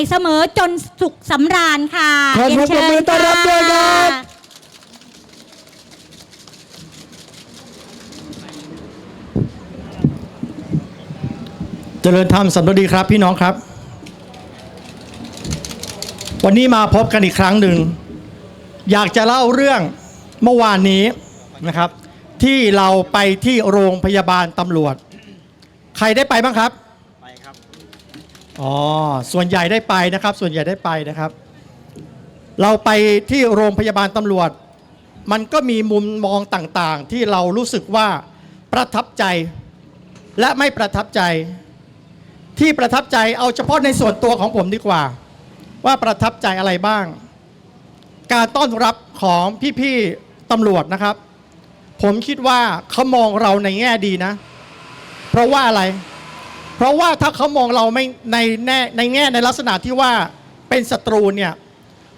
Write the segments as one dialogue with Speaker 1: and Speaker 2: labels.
Speaker 1: ม่เสมอจนสุขสำราญค่ะ
Speaker 2: ขอเสียงปรบมือต้อนรับด้วยครับเจริญธรรมสันตดีครับพี่น้องครับ วันนี้มาพบกันอีกครั้งหนึ่ง อยากจะเล่าเรื่องเมื่อวานนี้นะครับ ที่เราไปที่โรงพยาบาลตำรวจ ใครได้ไปบ้างครับ
Speaker 3: ไปครับ
Speaker 2: อ๋อ ส่วนใหญ่ได้ไปนะครับ ส่วนใหญ่ได้ไปนะครับ เราไปที่โรงพยาบาลตำรวจ มันก็มีมุมมองต่างๆ ที่เรารู้สึกว่าประทับใจ และไม่ประทับใจ ที่ประทับใจเอาเฉพาะในส่วนตัวของผมดีกว่า ว่าประทับใจอะไรบ้าง การต้อนรับของพี่ๆตำรวจนะครับ ผมคิดว่าเขามองเราในแง่ดีนะ เพราะว่าอะไรเพราะว่าถ้าเขามองเราไม่ในแน่ในแง่ในลักษณะที่ว่าเป็นศัตรูเนี่ย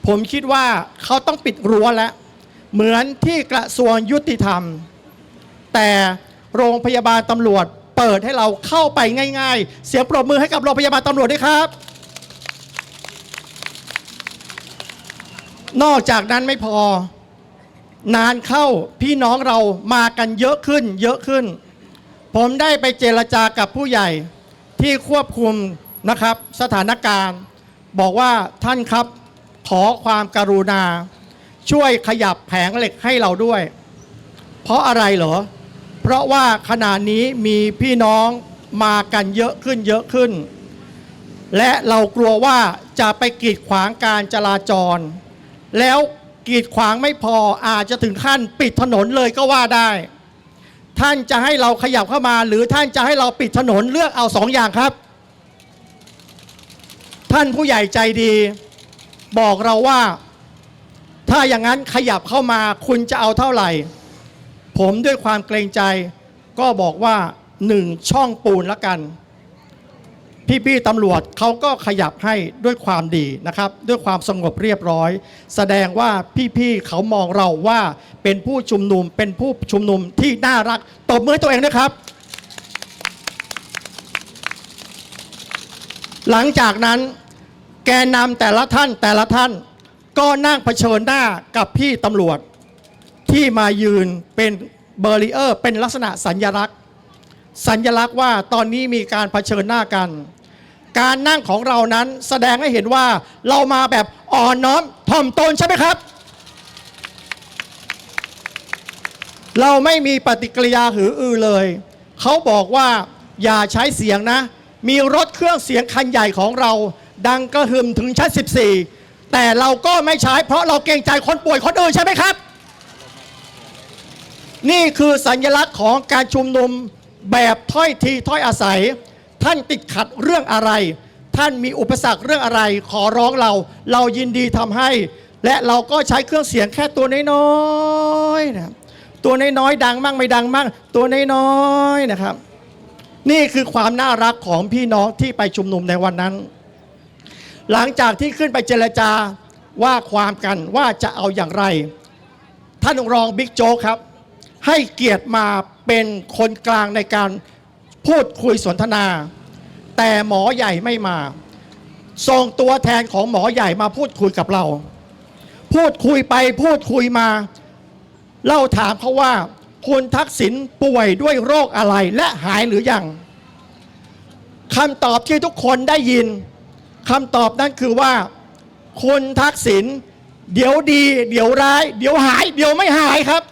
Speaker 2: ผมคิดว่าเขาต้องปิดรั้วแล้ว เหมือนที่กระทรวงยุติธรรม แต่โรงพยาบาลตำรวจเปิดให้เราเข้าไปง่าย ๆ เสียงปรบมือให้กับโรงพยาบาลตำรวจด้วยครับ นอกจากนั้นไม่พอ นานเข้าพี่น้องเรามากันเยอะขึ้น เยอะขึ้น ผมได้ไปเจรจากับผู้ใหญ่ ที่ควบคุมนะครับสถานการณ์ บอกว่าท่านครับขอความการุณา ช่วยขยับแผงเหล็กให้เราด้วย เพราะอะไรเหรอ เพราะว่าขณะนี้มีพี่น้องมากันเยอะขึ้นเยอะขึ้น และเรากลัวว่าจะไปกีดขวางการจราจร แล้วกีดขวางไม่พออาจจะถึงขั้นปิดถนนเลยก็ว่าได้ ท่านจะให้เราขยับเข้ามา หรือท่านจะให้เราปิดถนนเลือกเอาสองอย่างครับ ท่านผู้ใหญ่ใจดี บอกเราว่า ถ้าอย่างนั้นขยับเข้ามาคุณจะเอาเท่าไหร่ ผมด้วยความเกรงใจ ก็บอกว่าหนึ่งช่องปูนละกัน พี่ๆตำรวจเขาก็ขยับให้ด้วยความดีนะครับ ด้วยความสงบเรียบร้อย แสดงว่าพี่ๆเขามองเราว่าเป็นผู้ชุมนุมเป็นผู้ชุมนุมที่น่ารักตบมือตัวเองนะครับ หลังจากนั้นแกนนำแต่ละท่านแต่ละท่าน ก็นั่งเผชิญหน้ากับพี่ตำรวจ ที่มายืนเป็นเบอร์ริเออร์ เป็นลักษณะสัญญลักษณ์ สัญลักษณ์ว่าตอนนี้มีการเผชิญหน้ากัน การนั่งของเรานั้นแสดงให้เห็นว่าเรามาแบบอ่อนน้อมถ่อมตนใช่ไหมครับ เราไม่มีปฏิกิริยาหืออือเลย เขาบอกว่าอย่าใช้เสียงนะ มีรถเครื่องเสียงคันใหญ่ของเรา ดังกระหึ่มถึงชั้น 14 แต่เราก็ไม่ใช้เพราะเราเกรงใจคนป่วยคนอื่นใช่ไหมครับ นี่คือสัญลักษณ์ของการชุมนุมแบบถ้อยทีถ้อยอาศัย ท่านติดขัดเรื่องอะไร ท่านมีอุปสรรคเรื่องอะไร ขอร้องเรา เรายินดีทำให้ และเราก็ใช้เครื่องเสียงแค่ตัวน้อยๆนะครับตัวน้อยๆดังมั่งไม่ดังมั่งตัวน้อยๆนะครับ นี่คือความน่ารักของพี่น้องที่ไปชุมนุมในวันนั้น หลังจากที่ขึ้นไปเจรจาว่าความกันว่าจะเอาอย่างไร ท่านรองบิ๊กโจ๊กครับ ให้เกียรติมาเป็นคนกลางในการ พูดคุยสนทนา แต่หมอใหญ่ไม่มา ส่งตัวแทนของหมอใหญ่มาพูดคุยกับเรา พูดคุยไปพูดคุยมา เล่าถามเขาว่า คุณทักษิณป่วยด้วยโรคอะไรและหายหรือยังคำตอบที่ทุกคนได้ยินคำตอบนั้นคือว่า คุณทักษิณเดี๋ยวดี เดี๋ยวร้าย เดี๋ยวหาย เดี๋ยวไม่หายครับ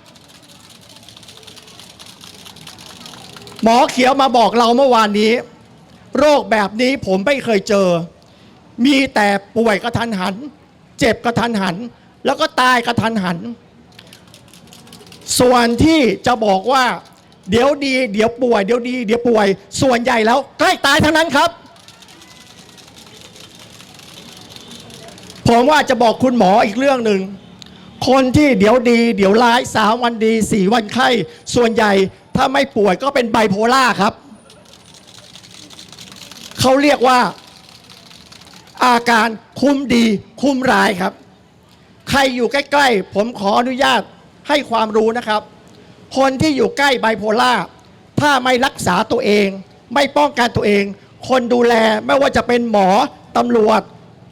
Speaker 2: หมอเขียวมาบอกเราเมื่อวานนี้ โรคแบบนี้ผมไม่เคยเจอ มีแต่ป่วยกระทันหัน เจ็บกระทันหัน แล้วก็ตายกระทันหัน ส่วนที่จะบอกว่า เดี๋ยวดี เดี๋ยวป่วย เดี๋ยวดี เดี๋ยวป่วย ส่วนใหญ่แล้วใกล้ตายทั้งนั้นครับ ผมว่าจะบอกคุณหมออีกเรื่องหนึ่งคนที่เดี๋ยวดี เดี๋ยวร้ายสามวันดีสี่วันไข้ ส่วนใหญ่ ถ้าไม่ป่วยก็เป็นไบโพล่าครับ เขาเรียกว่า อาการคุ้มดีคุ้มร้ายครับ ใครอยู่ใกล้ ๆ ผมขออนุญาตให้ความรู้นะครับ คนที่อยู่ใกล้ไบโพล่าถ้าไม่รักษาตัวเอง ไม่ป้องกันตัวเอง คนดูแลไม่ว่าจะเป็นหมอตำรวจ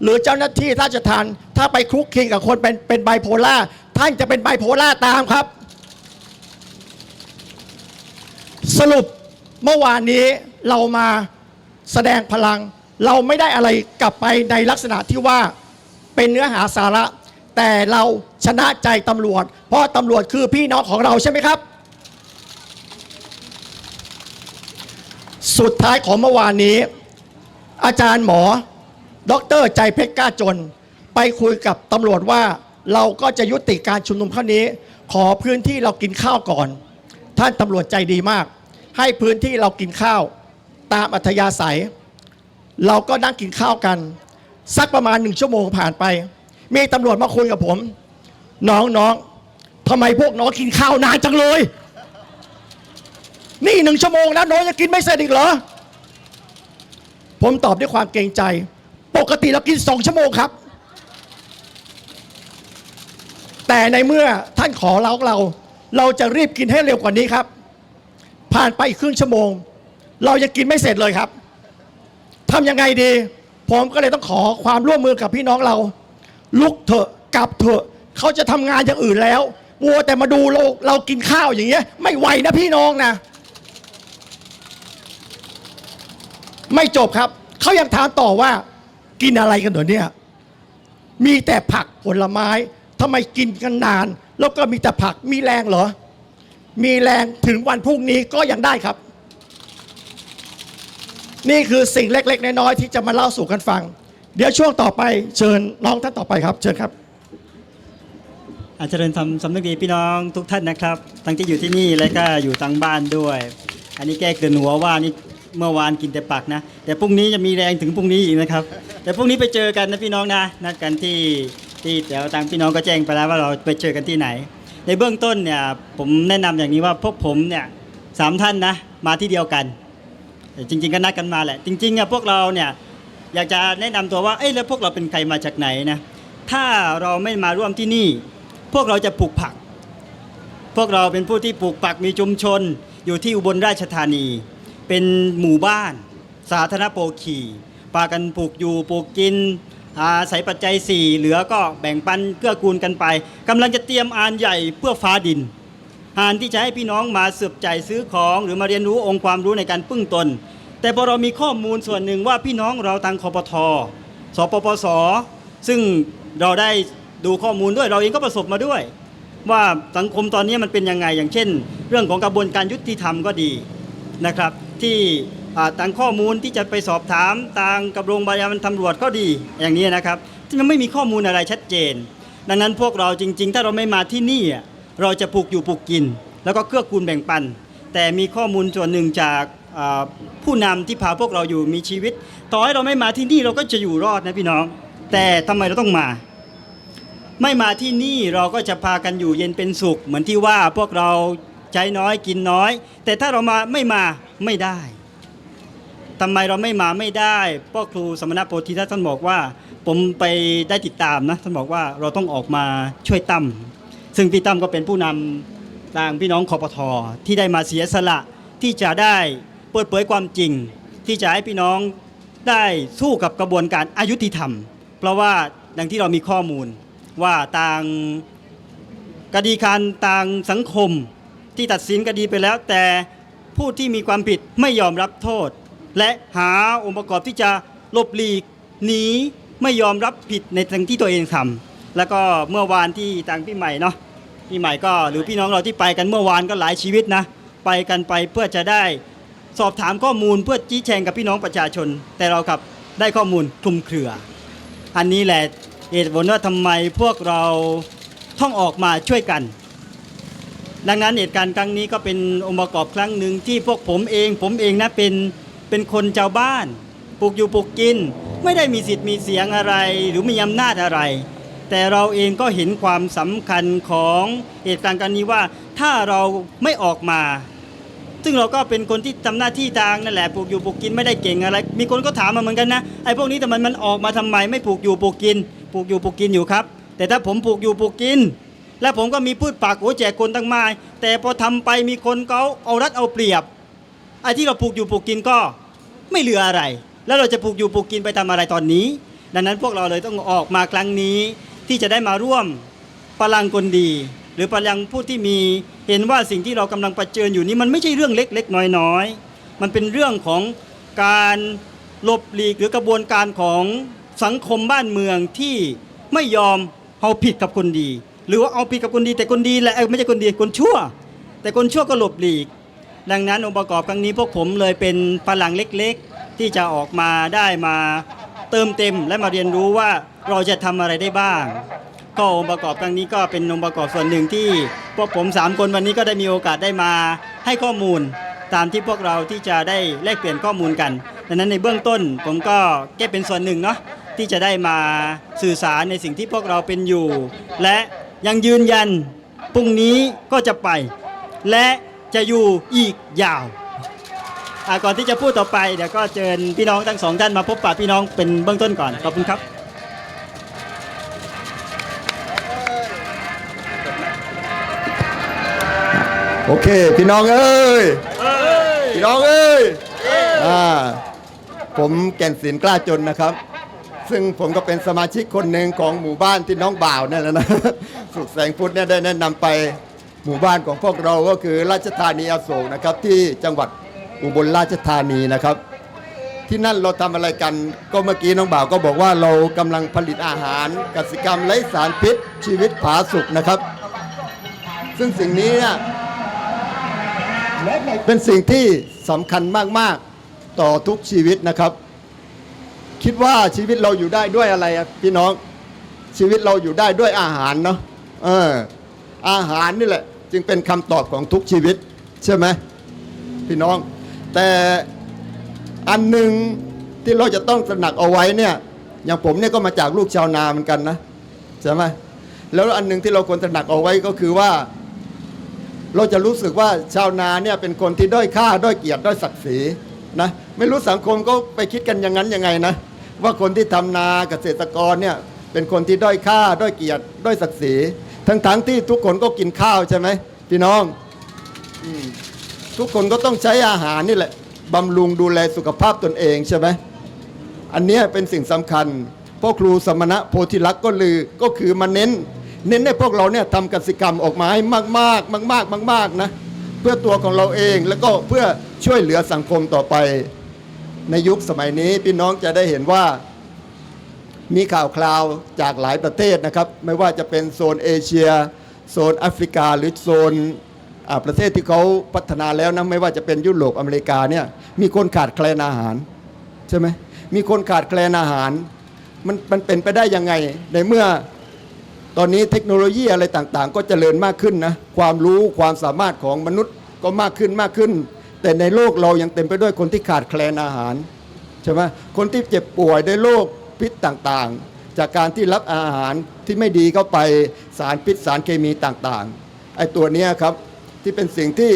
Speaker 2: หรือเจ้าหน้าที่ราชทานถ้าไปคลุกคลีกับคนเป็นเป็นไบโพล่าท่านจะเป็นไบโพล่าตามครับ สรุปเมื่อวานนี้เรามาแสดงพลัง เราไม่ได้อะไรกลับไปในลักษณะที่ว่าเป็นเนื้อหาสาระ แต่เราชนะใจตำรวจ เพราะตำรวจคือพี่น้องของเราใช่ไหมครับ สุดท้ายของเมื่อวานนี้ อาจารย์หมอ ดรใจเพชรกล้าจน ไปคุยกับตำรวจว่าเราก็จะยุติการชุมนุมครั้งนี้ ขอพื้นที่เรากินข้าวก่อน ท่านตำรวจใจดีมาก ให้พื้นที่เรากินข้าวตามอัธยาศัย เราก็นั่งกินข้าวกัน สักประมาณหนึ่งชั่วโมงผ่านไป มีตำรวจมาคุยกับผม น้องน้องทำไมพวกน้องกินข้าวนานจังเลย นี่หนึ่งชั่วโมงนะน้องยังกินไม่เสร็จอีกเหรอ ผมตอบด้วยความเกรงใจ ปกติเรากินสองชั่วโมงครับ แต่ในเมื่อท่านขอเราเรา เราจะรีบกินให้เร็วกว่านี้ครับ ผ่านไปอีกครึ่งชั่วโมง เรายังกินไม่เสร็จเลยครับทำยังไงดี ผมก็เลยต้องขอความร่วมมือกับพี่น้องเรา ลุกเถอะกลับเถอะเขาจะทำงานอย่างอื่นแล้วมัวแต่มาดูเราเรากินข้าวอย่างเงี้ย ไม่ไหวนะพี่น้องนะ ไม่จบครับเขายังถามต่อว่า กินอะไรกันเดี๋ยวนี้มีแต่ผักผลไม้ทำไมกินกันนาน แล้วก็มีแต่ผักมีแรงเหรอ มีแรงถึงวันพรุ่งนี้ก็ยังได้ครับ นี่คือสิ่งเล็ก ๆ น้อยๆที่จะมาเล่าสู่กันฟัง เดี๋ยวช่วงต่อไปเชิญน้องท่านต่อไปครับ เชิญครับ
Speaker 3: อาจารย์ทำสำนึกดีพี่น้องทุกท่านนะครับทั้งที่อยู่ที่นี่และก็อยู่ทางบ้านด้วย อันนี้แก้เกินหัวว่านี่เมื่อวานกินแต่ปักนะ แต่พรุ่งนี้จะมีแรงถึงพรุ่งนี้อีกนะครับ แต่พรุ่งนี้ไปเจอกันนะพี่น้องนะนัดกันที่ที่เดี๋ยวทางพี่น้องก็แจ้งไปแล้วว่าเราไปเจอกันที่ไหน ในเบื้องต้นเนี่ยผมแนะนำอย่างนี้ว่าพวกผมเนี่ยสามท่านนะมาที่เดียวกันแต่จริง ๆ ก็นัดกันมาแหละ จริงๆอะพวกเราเนี่ยอยากจะแนะนำตัวว่าเอ้ยแล้วพวกเราเป็นใครมาจากไหนนะถ้าเราไม่มาร่วมที่นี่ พวกเราจะปลูกผัก พวกเราเป็นผู้ที่ปลูกผักมีชุมชน อยู่ที่อุบลราชธานี เป็นหมู่บ้าน สาธารณโปรขีปากันปลูกอยู่ปลูกกิน อาศัยปัจจัยสี่เหลือก็แบ่งปันเกื้อกูลกันไปกำลังจะเตรียมอานใหญ่เพื่อฟ้าดินหานที่จะให้พี่น้องมาเสือบใจซื้อของ หรือมาเรียนรู้องค์ความรู้ในการพึ่งตน แต่พอเรามีข้อมูลส่วนหนึ่งว่าพี่น้องเราทางคอปทสปปส ซึ่งเราได้ดูข้อมูลด้วยเราเองก็ประสบมาด้วย ว่าสังคมตอนนี้มันเป็นยังไงอย่างเช่น เรื่องของกระบวนการยุติธรรมก็ดีนะครับ ที่ อ่างข้อมูลที่จะไปสอบถามทางกับโรงพยาบาลตำรวจก็ดีอย่างนี้นะครับที่มันไม่มีข้อมูลอะไรชัดเจน ดังนั้นพวกเราจริง ๆ ถ้าเราไม่มาที่นี่เราจะปลูกอยู่ปลูกกิน แล้วก็เกื้อกูลแบ่งปัน แต่มีข้อมูลส่วนหนึ่งจากผู้นำที่พาพวกเราอยู่มีชีวิต ต่อให้เราไม่มาที่นี่เราก็จะอยู่รอดนะพี่น้อง แต่ทำไมเราต้องมา ไม่มาที่นี่เราก็จะพากันอยู่เย็นเป็นสุข เหมือนที่ว่าพวกเราใช้น้อยกินน้อย แต่ถ้าเรามาไม่มาไม่ได้ ทำไมเราไม่มาไม่ได้พ่อครูสมณโพธิท่านบอกว่า ผมไปได้ติดตามนะท่านบอกว่าเราต้องออกมาช่วยตั้มซึ่งพี่ตั้มก็เป็นผู้นำทางพี่น้องคอปทที่ได้มาเสียสละที่จะได้เปิดเผยความจริง ที่จะให้พี่น้องได้สู้กับกระบวนการอายุติธรรม เพราะว่าดังที่เรามีข้อมูลว่าทางคดีการทางสังคมที่ตัดสินคดีไปแล้วแต่ผู้ที่มีความผิดไม่ยอมรับโทษ และหาองค์ประกอบที่จะลบหลีกหนีไม่ยอมรับผิดในทางที่ตัวเองทำแล้วก็เมื่อวานที่ทางพี่ใหม่เนาะพี่ใหม่ก็หรือพี่น้องเราที่ไปกันเมื่อวานก็หลายชีวิตนะไปกันไปเพื่อจะได้สอบถามข้อมูลเพื่อชี้แจงกับพี่น้องประชาชน แต่เรากับได้ข้อมูลคลุมเครือ อันนี้แหละเหตุผลว่าทำไมพวกเราต้องออกมาช่วยกัน ดังนั้นเหตุการณ์ครั้งนี้ก็เป็นองค์ประกอบครั้งหนึ่งที่พวกผมเอง ผมเองนะเป็น เป็นคนชาวบ้าน ปลูกอยู่ปลูกกิน ไม่ได้มีสิทธิ์มีเสียงอะไร หรือมีอำนาจอะไร แต่เราเองก็เห็นความสำคัญของเหตุการณ์ครั้งนี้ว่าถ้าเราไม่ออกมา ซึ่งเราก็เป็นคนที่ทำหน้าที่ทางนั่นแหละปลูกอยู่ปลูกกินไม่ได้เก่งอะไร มีคนก็ถามมาเหมือนกันนะไอ้พวกนี้ทำไมมันออกมาทำไมไม่ปลูกอยู่ปลูกกินปลูกอยู่ปลูกกินอยู่ครับ แต่ถ้าผมปลูกอยู่ปลูกกิน และผมก็มีพืชผักโอ้แจกคนตั้งมาย แต่พอทำไปมีคนเขาเอารัดเอาเปรียบ ไอ้ที่เราปลูกอยู่ปลูกกินก็ไม่เหลืออะไร แล้วเราจะปลูกอยู่ปลูกกินไปทำอะไรตอนนี้ ดังนั้นพวกเราเลยต้องออกมาครั้งนี้ ที่จะได้มาร่วมพลังคนดี หรือพลังผู้ที่มีเห็นว่าสิ่งที่เรากำลังประเผชิญอยู่นี้มันไม่ใช่เรื่องเล็กๆน้อยๆมันเป็นเรื่องของการหลบหลีกหรือกระบวนการของสังคมบ้านเมืองที่ไม่ยอมเอาผิดกับคนดี หรือว่าเอาผิดกับคนดี แต่คนดีแหละไม่ใช่คนดีคนชั่ว แต่คนชั่วก็หลบหลีก ดังนั้นองค์ประกอบครั้งนี้พวกผมเลยเป็นพลังเล็กๆ ที่จะออกมาได้มาเติมเต็มและมาเรียนรู้ว่าเราจะทำอะไรได้บ้าง ก็องค์ประกอบครั้งนี้ก็เป็นองค์ประกอบส่วนหนึ่งที่พวกผมสามคนวันนี้ก็ได้มีโอกาสได้มาให้ข้อมูลตามที่พวกเราที่จะได้แลกเปลี่ยนข้อมูลกันดังนั้นในเบื้องต้นผมก็แก้เป็นส่วนหนึ่งเนาะที่จะได้มาสื่อสารในสิ่งที่พวกเราเป็นอยู่ และยังยืนยันพรุ่งนี้ก็จะไป และ จะอยู่อีกยาวก่อนที่จะพูดต่อไปเดี๋ยวก็เชิญพี่น้องทั้งสองท่านมาพบปะพี่น้องเป็นเบื้องต้นก่อนขอบคุณครับ
Speaker 4: โอเค พี่น้องเอ้ยพี่น้องเอ้ยอ่าผมแก่นศิลกล้าจนนะครับ ซึ่งผมก็เป็นสมาชิกคนหนึ่งของหมู่บ้านที่น้องบ่าวนั่นแหละนะสุขแสงพุทธเนี่ยได้แนะนำไป หมู่บ้านของพวกเราก็คือราชธานีอโศกนะครับ ที่จังหวัดอุบลราชธานีนะครับ ที่นั่นเราทำอะไรกันก็เมื่อกี้น้องบ่าวก็บอกว่าเรากำลังผลิตอาหารกสิกรรมไร้สารพิษชีวิตผาสุกนะครับ ซึ่งสิ่งนี้เนี่ยเป็นสิ่งที่สำคัญมากๆต่อทุกชีวิตนะครับ คิดว่าชีวิตเราอยู่ได้ด้วยอะไรพี่น้องชีวิตเราอยู่ได้ด้วยอาหารเนาะเออ อาหารนี่แหละ จึงเป็นคำตอบของทุกชีวิต ใช่ไหมพี่น้อง แต่อันหนึ่งที่เราจะต้องตระหนักเอาไว้เนี่ยอย่างผมเนี่ยก็มาจากลูกชาวนาเหมือนกันนะใช่ไหมแล้วอันหนึ่งที่เราควรตระหนักเอาไว้ก็คือว่า เราจะรู้สึกว่าชาวนาเนี่ยเป็นคนที่ด้อยค่าด้อยเกียรติด้อยศักดิ์ศรีนะไม่รู้สังคมก็ไปคิดกันอย่างนั้นยังไงนะว่าคนที่ทำนาเกษตรกรเนี่ยเป็นคนที่ด้อยค่าด้อยเกียรติด้อยศักดิ์ศรี ทั้งๆที่ทุกคนก็กินข้าวใช่ไหมพี่น้องอทุกคนก็ต้องใช้อาหารนี่แหละบำรุงดูแลสุขภาพตนเองใช่ไหมอันนี้เป็นสิ่งสำคัญพ่อครูสมณะโพธิลักษณ์ก็ลือก็คือมาเน้น เน้นให้พวกเราเนี่ยทำกสิกรรมออกมาให้มากมากมากมากมากมากๆนะเพื่อตัวของเราเองแล้วก็เพื่อช่วยเหลือสังคมต่อไป ในยุคสมัยนี้พี่น้องจะได้เห็นว่า มีข่าวคราวจากหลายประเทศนะครับ ไม่ว่าจะเป็นโซนเอเชีย โซนแอฟริกา หรือโซนประเทศที่เขาพัฒนาแล้วนะไม่ว่าจะเป็นยุโรปอเมริกาเนี่ยมีคนขาดแคลนอาหารใช่ไหมมีคนขาดแคลนอาหาร มันมันเป็นไปได้ยังไง ในเมื่อตอนนี้เทคโนโลยีอะไรต่างๆ ก็เจริญมากขึ้นนะความรู้ความสามารถของมนุษย์ก็มากขึ้นมากขึ้น แต่ในโลกเรายังเต็มไปด้วยคนที่ขาดแคลนอาหารใช่ไหมคนที่เจ็บป่วยด้โรค พิษต่างๆ จากการที่รับอาหารที่ไม่ดีเข้าไปสารพิษสารเคมีต่างๆไอ้ตัวนี้ครับที่เป็นสิ่งที่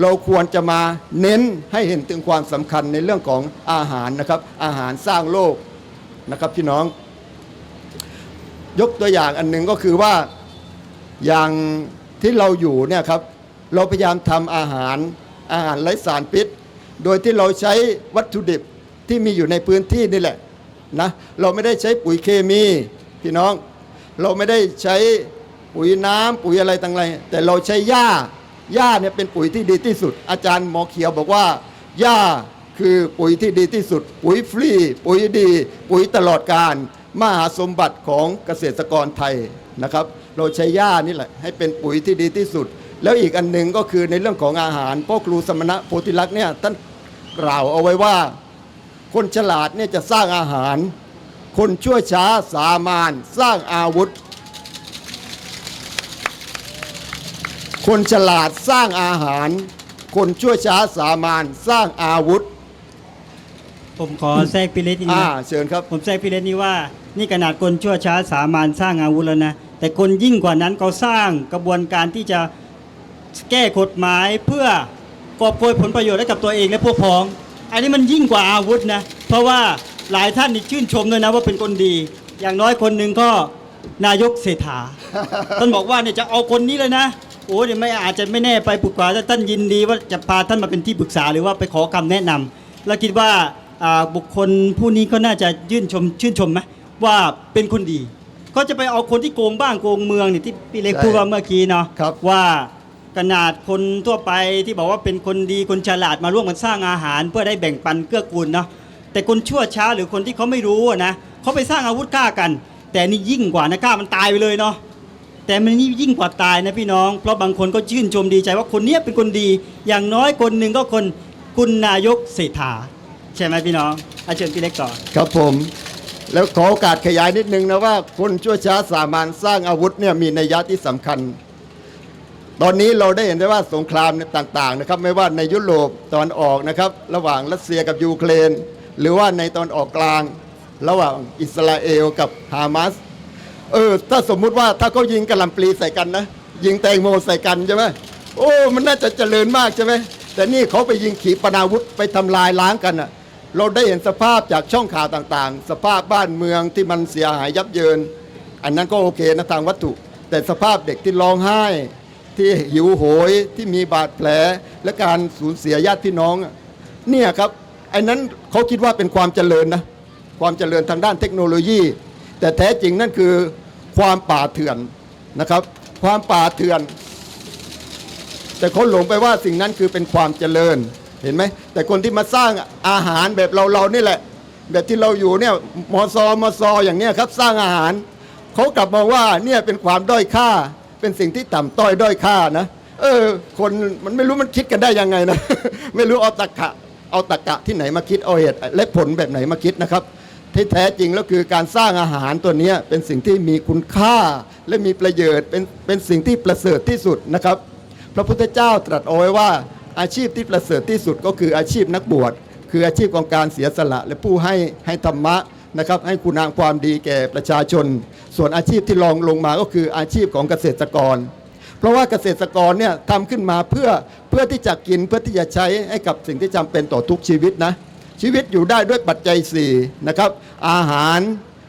Speaker 4: เราควรจะมาเน้นให้เห็นถึงความสำคัญในเรื่องของอาหารนะครับ อาหารสร้างโลกนะครับพี่น้อง ยกตัวอย่างอันหนึ่งก็คือว่าอย่างที่เราอยู่เนี่ยครับเราพยายามทำอาหารอาหารไร้สารพิษ โดยที่เราใช้วัตถุดิบที่มีอยู่ในพื้นที่นี่แหละ นะเราไม่ได้ใช้ปุ๋ยเคมีพี่น้อง เราไม่ได้ใช้ปุ๋ยน้ำปุ๋ยอะไรต่างๆแต่เราใช้หญ้าหญ้าเนี่ยเป็นปุ๋ยที่ดีที่สุด อาจารย์หมอเขียวบอกว่าหญ้าคือปุ๋ยที่ดีที่สุด ปุ๋ยฟรี ปุ๋ยดี ปุ๋ยตลอดการมหาสมบัติของเกษตรกรไทยนะครับ เราใช้หญ้านี่แหละให้เป็นปุ๋ยที่ดีที่สุด แล้วอีกอันหนึ่งก็คือในเรื่องของอาหารพ่อครูสมณะโพธิลักษณ์เนี่ยท่านกล่าวเอาไว้ว่า คนฉลาดเนี่ยจะสร้างอาหาร คนชั่วช้าสามานสร้างอาวุธ คนฉลาดสร้างอาหาร คนชั่วช้าสามานสร้างอาวุธ
Speaker 3: ผมขอแทรกพิเรศนิดนึ
Speaker 4: อ่างเชิญครับ
Speaker 3: ผมแทรกพิเรศนี้ว่า นี่ขนาดคนชั่วช้าสามานสร้างอาวุธแล้วนะ แต่คนยิ่งกว่านั้นเขาสร้างกระบวนการที่จะแก้กฎหมายเพื่อกอบโกยผลประโยชน์ให้กับตัวเองและพวกพ้อง อันนี้มันยิ่งกว่าอาวุธนะ เพราะว่าหลายท่านนี่ชื่นชมด้วยนะว่าเป็นคนดี อย่างน้อยคนหนึ่งก็นายกเศรษฐา ท่านบอกว่าเนี่ยจะเอาคนนี้เลยนะโอ้เดี๋ยวไม่อาจจะไม่แน่ไปปรึกษาแต่ท่านยินดีว่าจะพาท่านมาเป็นที่ปรึกษาหรือว่าไปขอคำแนะนำและคิดว่าอ่าบุคคลผู้นี้ก็น่าจะยื่นชมชื่นชมไหมว่าเป็นคนดีเขาจะไปเอาคนที่โกงบ้างโกงเมืองเนี่ยที่พี่เล็ก
Speaker 4: ใช่
Speaker 3: พูดว่าเมื่อกี้เนาะ
Speaker 4: ครับ
Speaker 3: ว่า ขนาดคนทั่วไปที่บอกว่าเป็นคนดีคนฉลาดมาร่วมกันสร้างอาหาร เพื่อได้แบ่งปันเกื้อกูลเนาะแต่คนชั่วช้าหรือคนที่เขาไม่รู้นะเขาไปสร้างอาวุธฆ่ากัน แต่นี่ยิ่งกว่านะฆ่ามันตายไปเลยเนาะแต่มันนี่ยิ่งกว่าตายนะพี่น้อง เพราะบางคนก็ชื่นชมดีใจว่าคนเนี้ยเป็นคนดี อย่างน้อยคนหนึ่งก็คนคุณนายกเศรษฐาใช่ไหมพี่น้องอาเชิญพี่เล็กต่อน
Speaker 4: ครับผม แล้วขอโอกาสขยายนิดนึงนะว่าคนชั่วช้าสามานสร้างอาวุธเนี่ยมีนัยยะที่สำคัญ ตอนนี้เราได้เห็นได้ว่าสงครามต่างๆนะครับไม่ว่าในยุโรปตอนออกนะครับ ระหว่างรัสเซียกับยูเครน หรือว่าในตอนออกกลาง ระหว่างอิสราเอลกับฮามาสเออถ้าสมมุติว่าถ้าเขายิงกระลำปลีใส่กันนะ ยิงแตงโมใส่กันใช่ไหมโอ้มันน่าจะเจริญมากใช่ไหมแต่นี่เขาไปยิงขีปนาวุธไปทำลายล้างกันอะเราได้เห็นสภาพจากช่องข่าวต่างๆ สภาพบ้านเมืองที่มันเสียหายยับเยิน อันนั้นก็โอเคนะทางวัตถุ แต่สภาพเด็กที่ร้องไห้ ที่หิวโหยที่มีบาดแผลและการสูญเสียญาติพี่น้อง เนี่ยครับไอ้นั้นเขาคิดว่าเป็นความเจริญนะความเจริญทางด้านเทคโนโลยี แต่แท้จริงนั่นคือความป่าเถื่อนนะครับ ความป่าเถื่อน แต่เขาหลงไปว่าสิ่งนั้นคือเป็นความเจริญเห็นไหมแต่คนที่มาสร้างอาหารแบบเราเรานี่แหละ แบบที่เราอยู่เนี่ยมอซอมอซออย่างเนี้ยครับสร้างอาหารเขากลับมาว่าเนี่ยเป็นความด้อยค่า เป็นสิ่งที่ต่ำต้อยด้อยค่านะ เออ คนมันไม่รู้มันคิดกันได้ยังไงนะ ไม่รู้เอาตะกะ เอาตะกะที่ไหนมาคิดเอาเหตุและผลแบบไหนมาคิดนะครับที่แท้จริงแล้วคือการสร้างอาหารตัวนี้เป็นสิ่งที่มีคุณค่าและมีประโยชน์เป็นเป็นสิ่งที่ประเสริฐที่สุดนะครับ พระพุทธเจ้าตรัสเอาไว้ว่าอาชีพที่ประเสริฐที่สุดก็คืออาชีพนักบวช คืออาชีพของการเสียสละและผู้ให้ให้ธรรมะ นะครับให้คุณงามความดีแก่ประชาชน ส่วนอาชีพที่รองลงมาก็คืออาชีพของเกษตรกร เพราะว่าเกษตรกรเนี่ยทำขึ้นมาเพื่อเพื่อที่จะกินเพื่อที่จะใช้ให้กับสิ่งที่จำเป็นต่อทุกชีวิตนะชีวิตอยู่ได้ด้วยปัจจัย4นะครับอาหาร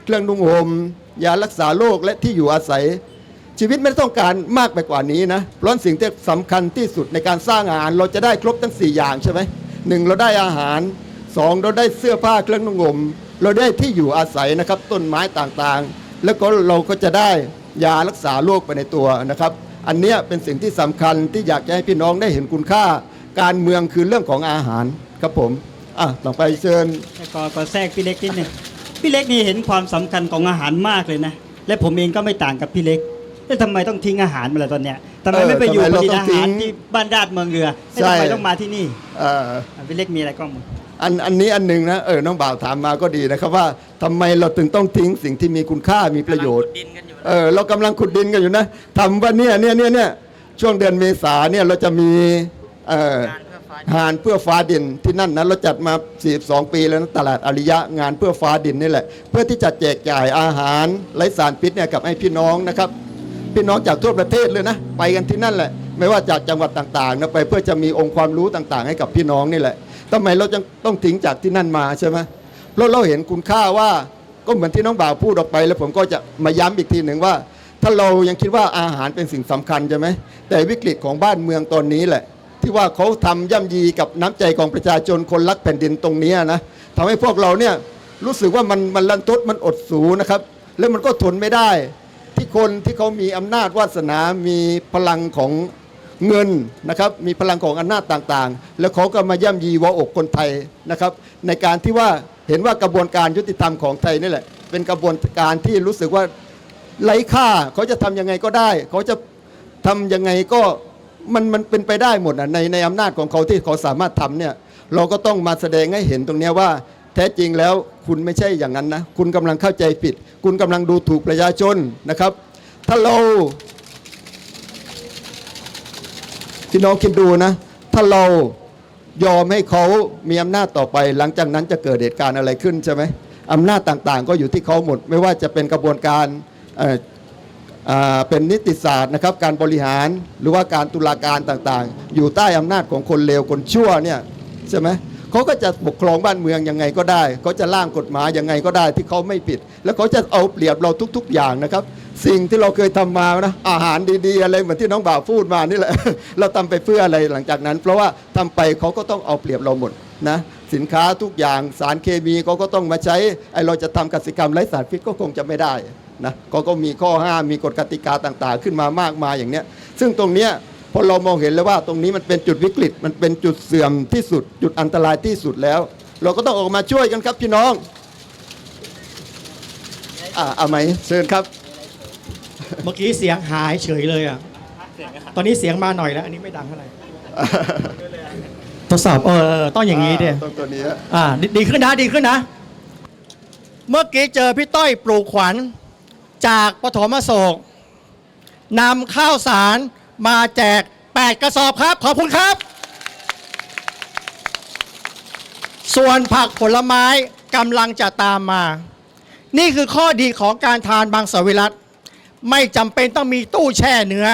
Speaker 4: เครื่องนุ่งห่มยารักษาโรคและที่อยู่อาศัย ชีวิตไม่ต้องการมากไปกว่านี้นะเพราะสิ่งที่สำคัญที่สุดในการสร้างอาหารเราจะได้ครบทั้ง 4 อย่างใช่ไหมหนึ่งเราได้อาหารสองเราได้เสื้อผ้าเครื่องนุ่งห่ม เราได้ที่อยู่อาศัยนะครับต้นไม้ต่างๆ แล้วก็เราก็จะได้ยารักษาโรคไปในตัวนะครับ อันเนี้ยเป็นสิ่งที่สำคัญที่อยากจะให้พี่น้องได้เห็นคุณค่า การเมืองคือเรื่องของอาหารครับผมอะต่อไปเชิญ
Speaker 3: แล้วก็ก็แทรกพี่เล็กนิดหนึงพี่เล็กนี่เห็นความสำคัญของอาหารมากเลยนะและผมเองก็ไม่ต่างกับพี่เล็กแล้วทำไมต้องทิ้งอาหารมาเลยตอนเนี้ยทำไม
Speaker 4: เออ
Speaker 3: ไม่ไปอยู่
Speaker 4: ทำไม
Speaker 3: ผ
Speaker 4: เรา
Speaker 3: ลิต
Speaker 4: ต้อง
Speaker 3: อา
Speaker 4: ทิ้
Speaker 3: หารงที่บ้านราดเมืองเรือแล้ว
Speaker 4: ใช่
Speaker 3: ทำไมต้องมาที่นี่
Speaker 4: เอ่อ
Speaker 3: อะพี่เล็กมีอะไรกล้องมื อ
Speaker 4: อันอันนี้อันหนึ่งนะเออน้องบ่าวถามมาก็ดีนะครับว่าทำไมเราถึงต้องทิ้งสิ่งที่มีคุณค่ามีประโยชน์เออเรากำลังขุดดินกันอยู่นะทำว่าเนี่ยเนี่ยเนี่ยเนี่ยช่วงเดือนเมษาเนี่ยเราจะมีเอ่องานเพื่อฟ้าดินที่นั่นนะเราจัดมา 42 ปีแล้วนะตลาดอริยะงานเพื่อฟ้าดินนี่แหละ เพื่อที่จะแจกจ่ายอาหารไร้สารพิษเนี่ยกับให้พี่น้องนะครับ พี่น้องจากทั่วประเทศเลยนะ ไปกันที่นั่นแหละ ไม่ว่าจากจังหวัดต่างๆนะไปเพื่อจะมีองค์ความรู้ต่างๆ ให้กับพี่น้องนี่แหละ ทำไมเราจะต้องทิ้งจากที่นั่นมาใช่ไหมเพราะเราเห็นคุณค่าว่าก็เหมือนที่น้องบ่าวพูดออกไป แล้วผมก็จะมาย้ำอีกทีหนึ่งว่า ถ้าเรายังคิดว่าอาหารเป็นสิ่งสำคัญใช่ไหมแต่วิกฤตของบ้านเมืองตอนนี้แหละ ที่ว่าเขาทำย่ำยีกับน้ำใจของประชาชนคนรักแผ่นดินตรงนี้นะทำให้พวกเราเนี่ยรู้สึกว่ามันมันลันทดมันอดสูนะครับ แล้วมันก็ทนไม่ได้ ที่คนที่เขามีอำนาจวาสนา มีพลังของ เงินนะครับมีพลังของอำนาจต่างๆ แล้วเขาก็มาย่ำยีวอกคนไทยนะครับ ในการที่ว่าเห็นว่ากระบวนการยุติธรรมของไทยนี่แหละ เป็นกระบวนการที่รู้สึกว่าไร้ค่าเขาจะทำยังไงก็ได้ เขาจะทำยังไงก็มันมันเป็นไปได้หมดนะในในอำนาจของเขาที่เขาสามารถทำเนี่ยเราก็ต้องมาแสดงให้เห็นตรงนี้ว่าแท้จริงแล้วคุณไม่ใช่อย่างนั้นนะ คุณกำลังเข้าใจผิด คุณกำลังดูถูกประชาชนนะครับ ถ้าเรา พี่น้องคิดดูนะ ถ้าเรายอมให้เขามีอำนาจต่อไปหลังจากนั้นจะเกิดเหตุการณ์อะไรขึ้นใช่ไหมอำนาจต่างๆ ก็อยู่ที่เขาหมด ไม่ว่าจะเป็นกระบวนการเอ่ออ่าเป็นนิติศาสตร์นะครับการบริหารหรือว่าการตุลาการต่างๆ อยู่ใต้อำนาจของคนเลวคนชั่วเนี่ยใช่ไหมเขาก็จะปกครองบ้านเมืองยังไงก็ได้เขาจะร่างกฎหมายยังไงก็ได้ที่เขาไม่ผิด แล้วเขาจะเอาเปรียบเราทุก ๆ อย่างนะครับ สิ่งที่เราเคยทำมานะอาหารดีๆ อะไรเหมือนที่น้องบ่าวพูดมานี่แหละ เราทำไปเพื่ออะไรหลังจากนั้น เพราะว่าทำไปเขาก็ต้องเอาเปรียบเราหมดนะสินค้าทุกอย่างสารเคมีเขาก็ต้องมาใช้ไอเราจะทำกสิกรรมไร้สารพิษก็คงจะไม่ได้นะเขาก็มีข้อห้ามมีกฎกติกาต่างๆ ขึ้นมามากมายอย่างเนี้ยซึ่งตรงเนี้ยพอเรามองเห็นแล้วว่าตรงนี้มันเป็นจุดวิกฤต มันเป็นจุดเสื่อมที่สุด จุดอันตรายที่สุดแล้ว เราก็ต้องออกมาช่วยกันครับพี่น้องอ่าเอาไหมเชิญครับ
Speaker 2: เมื่อกี้เสียงหายเฉยเลยอะ ตอนนี้เสียงมาหน่อยแล้ว อันนี้ไม่ดังเท่าไหร่ทดสอบเออเออต้องอย่างนี้ดิ
Speaker 4: ต้องตัวนี้ฮะ
Speaker 2: อ่าดดีขึ้นนะดีขึ้นนะ เมื่อกี้เจอพี่ต้อยปลูกขวัญ จากปฐมโศกนำข้าวสารมาแจก 8 กระสอบครับ ขอบคุณครับ ส่วนผักผลไม้กำลังจะตามมา นี่คือข้อดีของการทานบางสวิรัต ไม่จำเป็นต้องมีตู้แช่เนื้อ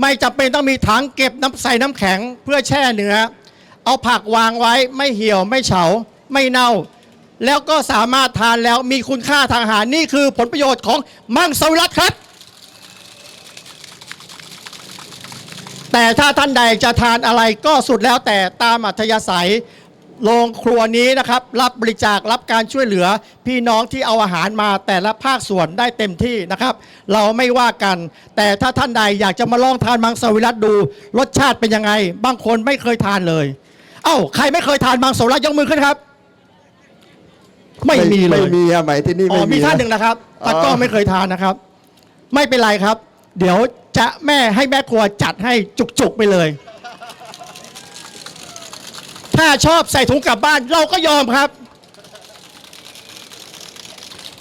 Speaker 2: ไม่จำเป็นต้องมีถังเก็บน้ำใส่น้ำแข็งเพื่อแช่เนื้อ เอาผักวางไว้ไม่เหี่ยวไม่เฉาไม่เน่า แล้วก็สามารถทานแล้วมีคุณค่าทางอาหารนี่คือผลประโยชน์ของมังสวิรัตครับ แต่ถ้าท่านใดจะทานอะไรก็สุดแล้วแต่ตามอัธยาศัย โรงครัวนี้นะครับ รับบริจาครับการช่วยเหลือ พี่น้องที่เอาอาหารมาแต่ละภาคส่วนได้เต็มที่นะครับ เราไม่ว่ากัน แต่ถ้าท่านใดอยากจะมาลองทานมังสวิรัตดู รสชาติเป็นยังไง บางคนไม่เคยทานเลย เอ้าใครไม่เคยทานมังสวิรัตยกมือขึ้นครับ ไม่มีเลย
Speaker 4: ไม่มีอะไหมที่นี่
Speaker 2: อ๋
Speaker 4: ไม่
Speaker 2: อ
Speaker 4: มี
Speaker 2: มีท่านะหนึ่งนะครับ
Speaker 4: อ๋อ
Speaker 2: ตากล้องไม่เคยทานนะครับ ไม่เป็นไรครับ เดี๋ยวจะแม่ให้แม่ครัวจัดให้จุกๆไปเลย ถ้าชอบใส่ถุงกลับบ้านเราก็ยอมครับ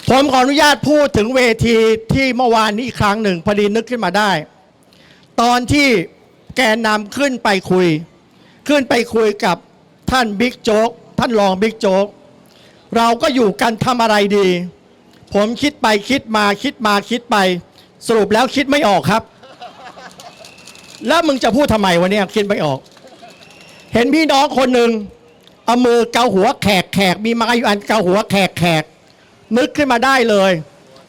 Speaker 2: ผมขออนุญาตพูดถึงเวทีที่เมื่อวานนี้อีกครั้งหนึ่งพอดีนึกขึ้นมาได้ ตอนที่แกนนำขึ้นไปคุย ขึ้นไปคุยกับท่านบิ๊กโจ๊กท่านรองบิ๊กโจ๊กเราก็อยู่กันทำอะไรดี ผมคิดไปคิดมาคิดมาคิดไป สรุปแล้วคิดไม่ออกครับ แล้วมึงจะพูดทำไมวะเนี่ยคิดไม่ออก เห็นพี่น้องคนหนึ่งเอามือเกาหัวแขกแขกมีไม้อยู่อันเกาหัวแขกแขกนึกขึ้นมาได้เลย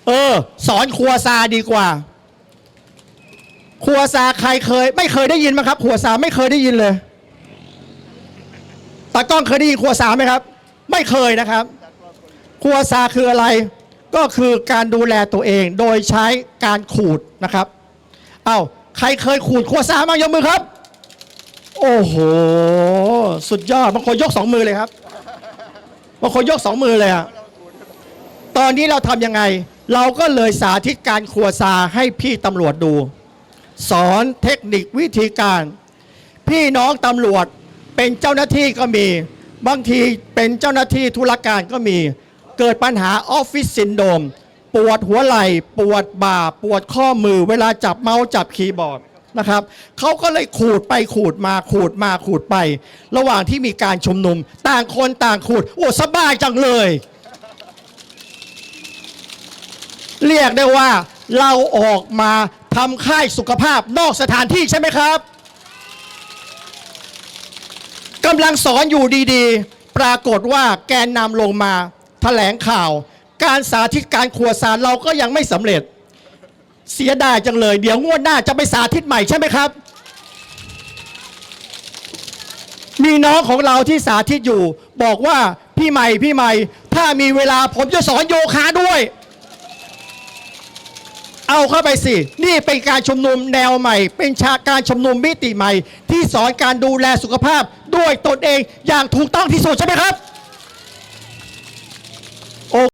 Speaker 2: เออ สอนครัวซาดีกว่า ครัวซาใครเคย ไม่เคยได้ยินไหมครับครัวซาไม่เคยได้ยินเลยตากล้องเคยได้ยินครัวซาไหมครับ ไม่เคยนะครับ ครัวซาคืออะไร ก็คือการดูแลตัวเองโดยใช้การขูดนะครับ เอา้าใครเคยขูดครัวซาบ้างยกมือครับ โอ้โห สุดยอดบางคนยกสองมือเลยครับบางคนยกสองมือเลยอะตอนนี้เราทำยังไง เราก็เลยสาธิตการครัวซาให้พี่ตำรวจดู สอนเทคนิควิธีการ พี่น้องตำรวจเป็นเจ้าหน้าที่ก็มี บางทีเป็นเจ้าหน้าที่ธุรการก็มี เกิดปัญหาออฟฟิศซินโดมปวดหัวไหล่ ปวดบ่า ปวดข้อมือเวลาจับเมาส์จับคีย์บอร์ด นะครับเขาก็เลยขูดไปขูดมาขูดมาขูดไป ระหว่างที่มีการชุมนุม ต่างคนต่างขูดโอ้สบายจังเลย เรียกได้ว่าเราออกมาทำค่ายสุขภาพนอกสถานที่ใช่ไหมครับกำลังสอนอยู่ดีๆ ปรากฏว่าแกนนำลงมาแถลงข่าว การสาธิตการครัวสารเราก็ยังไม่สำเร็จ เสียดายจังเลย เดี๋ยวงวดหน้าจะไปสาธิตใหม่ใช่ไหมครับ มีน้องของเราที่สาธิตอยู่ บอกว่าพี่ใหม่พี่ใหม่ ถ้ามีเวลาผมจะสอนโยคะด้วย เอาเข้าไปสิ นี่เป็นการชุมนุมแนวใหม่ เป็นชาการชุมนุมมิติใหม่ ที่สอนการดูแลสุขภาพด้วยตนเองอย่างถูกต้องที่สุดใช่ไหมครับ